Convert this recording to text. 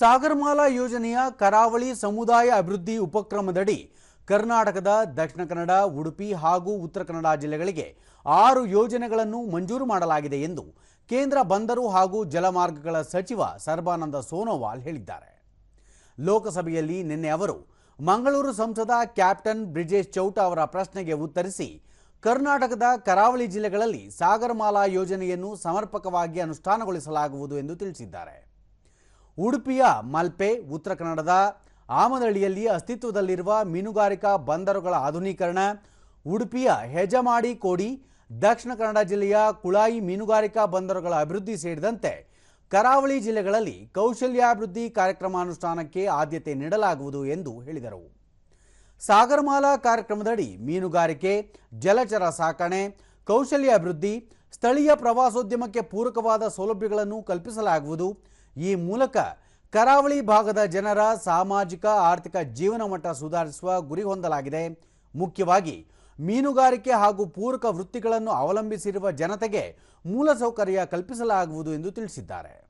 ಸಾಗರಮಾಲಾ ಯೋಜನೆಯ ಕರಾವಳಿ ಸಮುದಾಯ ಅಭಿವೃದ್ಧಿ ಉಪಕ್ರಮದಡಿ ಕರ್ನಾಟಕದ ದಕ್ಷಿಣ ಕನ್ನಡ, ಉಡುಪಿ ಹಾಗೂ ಉತ್ತರ ಕನ್ನಡ ಜಿಲ್ಲೆಗಳಿಗೆ ಆರು ಯೋಜನೆಗಳನ್ನು ಮಂಜೂರು ಮಾಡಲಾಗಿದೆ ಎಂದು ಕೇಂದ್ರ ಬಂದರು ಹಾಗೂ ಜಲಮಾರ್ಗಗಳ ಸಚಿವ ಸರ್ಬಾನಂದ ಸೋನೋವಾಲ್ ಹೇಳಿದ್ದಾರೆ. ಲೋಕಸಭೆಯಲ್ಲಿ ನಿನ್ನೆ ಅವರು ಮಂಗಳೂರು ಸಂಸದ ಕ್ಯಾಪ್ಟನ್ ಬ್ರಿಜೇಶ್ ಚೌಟ ಅವರ ಪ್ರಶ್ನೆಗೆ ಉತ್ತರಿಸಿ, ಕರ್ನಾಟಕದ ಕರಾವಳಿ ಜಿಲ್ಲೆಗಳಲ್ಲಿ ಸಾಗರಮಾಲಾ ಯೋಜನೆಯನ್ನು ಸಮರ್ಪಕವಾಗಿ ಅನುಷ್ಠಾನಗೊಳಿಸಲಾಗುವುದು ಎಂದು ತಿಳಿಸಿದ್ದಾರೆ. ಉಡುಪಿಯ ಮಲ್ಪೆ, ಉತ್ತರ ಕನ್ನಡದ ಆಮದಳ್ಳಿಯಲ್ಲಿ ಅಸ್ತಿತ್ವದಲ್ಲಿರುವ ಮೀನುಗಾರಿಕಾ ಬಂದರುಗಳ ಆಧುನೀಕರಣ, ಉಡುಪಿಯ ಹೆಜಮಾಡಿ ಕೋಡಿ, ದಕ್ಷಿಣ ಕನ್ನಡ ಜಿಲ್ಲೆಯ ಕುಳಾಯಿ ಮೀನುಗಾರಿಕಾ ಬಂದರುಗಳ ಅಭಿವೃದ್ಧಿ ಸೇರಿದಂತೆ ಕರಾವಳಿ ಜಿಲ್ಲೆಗಳಲ್ಲಿ ಕೌಶಲ್ಯಾಭಿವೃದ್ಧಿ ಕಾರ್ಯಕ್ರಮ ಅನುಷ್ಠಾನಕ್ಕೆ ಆದ್ಯತೆ ನೀಡಲಾಗುವುದು ಎಂದು ಹೇಳಿದರು. ಸಾಗರಮಾಲಾ ಕಾರ್ಯಕ್ರಮದಡಿ ಮೀನುಗಾರಿಕೆ, ಜಲಚರ ಸಾಕಣೆ ಕೌಶಲ್ಯ ಅಭಿವೃದ್ಧಿ ಸ್ಥಳೀಯ ಪ್ರವಾಸೋದ್ಯಮಕ್ಕೆ ಪೂರಕವಾದ ಸೌಲಭ್ಯಗಳನ್ನು ಕಲ್ಪಿಸಲಾಗುವುದು. ಈ ಮೂಲಕ ಕರಾವಳಿ ಭಾಗದ ಜನರ ಸಾಮಾಜಿಕ, ಆರ್ಥಿಕ ಜೀವನ ಮಟ್ಟ ಸುಧಾರಿಸುವ ಗುರಿ ಹೊಂದಲಾಗಿದೆ. ಮುಖ್ಯವಾಗಿ ಮೀನುಗಾರಿಕೆ ಹಾಗೂ ಪೂರಕ ವೃತ್ತಿಗಳನ್ನು ಅವಲಂಬಿಸಿರುವ ಜನತೆಗೆ ಮೂಲಸೌಕರ್ಯ ಕಲ್ಪಿಸಲಾಗುವುದು ಎಂದು ತಿಳಿಸಿದ್ದಾರೆ.